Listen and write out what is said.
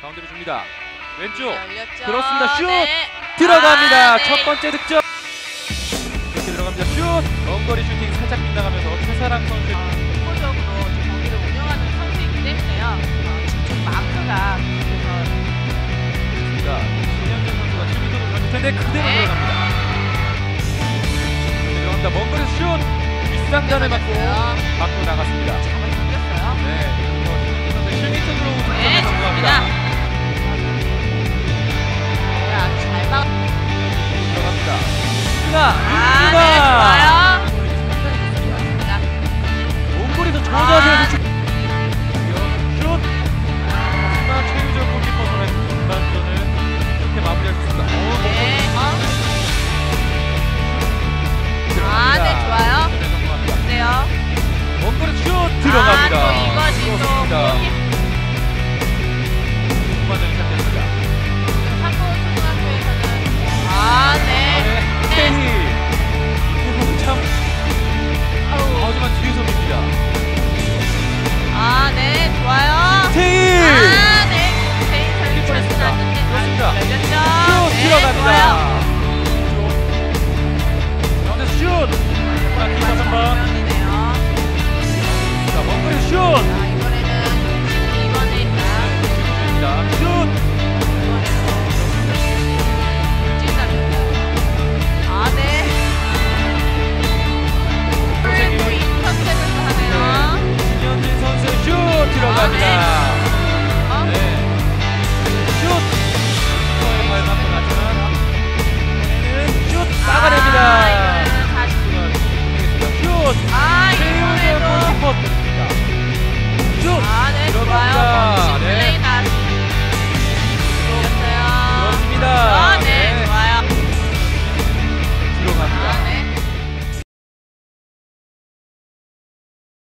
가운데로 줍니다. 왼쪽 열렸죠. 그렇습니다. 슛! 네. 들어갑니다. 아, 네. 첫 번째 득점. 이렇게 들어갑니다. 슛! 먼거리 슈팅 살짝 빗나가면서 최사랑 선수. 어, 독보적으로 좀 경기를 운영하는 선수이기 때문에요. 어, 집중 마크가 그래서 자, 신현준 선수가 7m로 던질 텐데 그대로 네. 들어갑니다. 들어갑니다. 먼거리 슛! 윗상단을 맞고. 밖으로 나갔습니다. 아, 네, 좋아요. 저 아. 자세에서 슛! 하지만 최유정 골키퍼 이렇게. 어, 네. 아, 네, 좋아요. 성공합니다. 어때요? 몽골의 슛 들어갑니다. 아, 또 이것이 또 그렇습니다. 골키- 후 아, 네. 개인 살림 뻔했습니다.